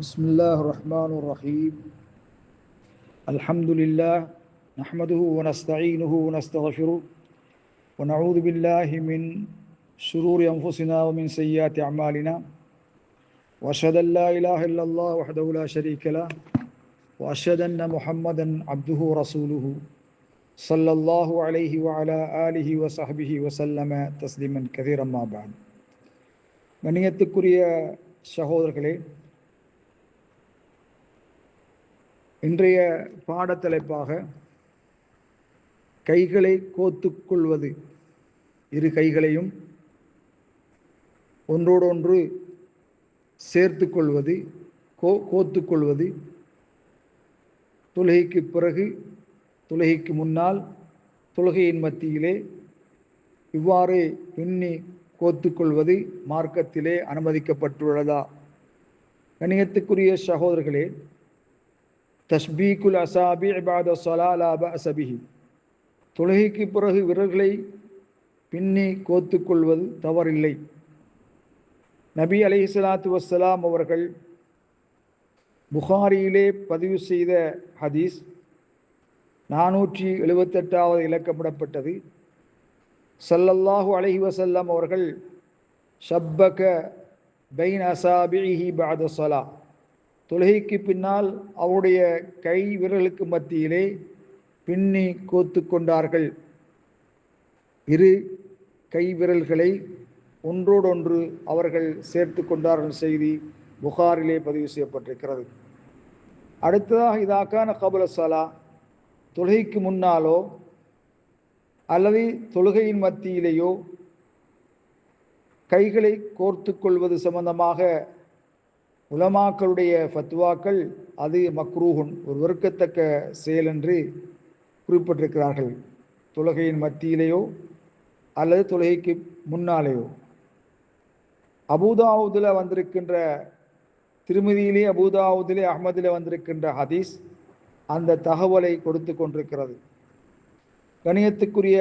بسم الله الرحمن الرحيم. الحمد لله نحمده ونستعينه ونستغفره ونعوذ بالله من شرور أنفسنا ومن سيئات أعمالنا. وأشهد أن لا إله إلا الله وحده لا شريك له. وأشهد أن محمدا عبده ورسوله صلى الله عليه وعلى آله وصحبه وسلم تسليما كثيرا ما بعد. கண்ணியத்துக்குரிய சகோதரர்களே இன்றைய பாடத்தலைப்பாக கைகளை கோத்துக்கொள்வது இரு கைகளையும் ஒன்றோடொன்று சேர்த்து கொள்வது கோ கோத்துக்கொள்வது தொழுகைக்கு பிறகு தொழுகைக்கு முன்னால் தொழுகையின் மத்தியிலே இவ்வாறு பின்னி கோத்துக்கொள்வது மார்க்கத்திலே அனுமதிக்கப்பட்டுள்ளதா? கணியத்துக்குரிய சகோதரர்களே தஸ்பீக்குல் அசாபி இபாத சலாலாப அசபிஹி தொழுகைக்கு பிறகு விரல்களை பின்னி கோத்துக்கொள்வது தவறில்லை. நபி அலி சலாத்து வசலாம் அவர்கள் புகாரியிலே பதிவு செய்த ஹதீஸ் நானூற்றி எழுபத்தெட்டாவது இலக்கமிடப்பட்டது சல்லல்லாஹு அலஹி வசல்லாம் அவர்கள் ஷப்பக பைன் அசாபிஹி பாத சலா தொழுகைக்கு பின்னால் அவருடைய கை விரலுக்கு மத்தியிலே பின்னி கோத்து கொண்டார்கள். இரு கை விரல்களை ஒன்றோடொன்று அவர்கள் சேர்த்து கொண்டார்கள் செய்தி புகாரிலே பதிவு செய்யப்பட்டிருக்கிறது. அடுத்ததாக இதாக்கான கபுல சலா தொழுகைக்கு முன்னாலோ அல்லது தொழுகையின் மத்தியிலேயோ கைகளை கோர்த்து கொள்வது சம்பந்தமாக உலமாக்களுடைய ஃபத்வாக்கள் அது மக்ரூஹுன் ஒரு வெறுக்கத்தக்க செயல் என்று குறிப்பிட்டிருக்கிறார்கள். தொழுகையின் மத்தியிலேயோ அல்லது தொழுகைக்கு முன்னாலேயோ. அபூதாவுதில் வந்திருக்கின்ற திருமதியிலே அபூதாவுதிலே அகமதில் வந்திருக்கின்ற ஹதீஸ் அந்த தகவலை கொடுத்து கொண்டிருக்கிறது. கணியத்துக்குரிய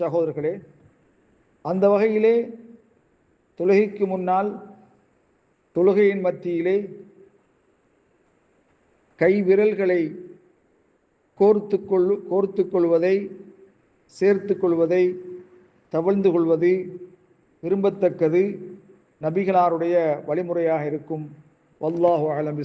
சகோதரர்களே அந்த வகையிலே தொழுகைக்கு முன்னால் தொழுகையின் மத்தியிலே கை விரல்களை கோர்த்து கொள் கோர்த்து கொள்வதை சேர்த்து கொள்வதை தவிழ்ந்து கொள்வது விரும்பத்தக்கது நபிகளாருடைய வழிமுறையாக இருக்கும். வல்லாஹு அலம்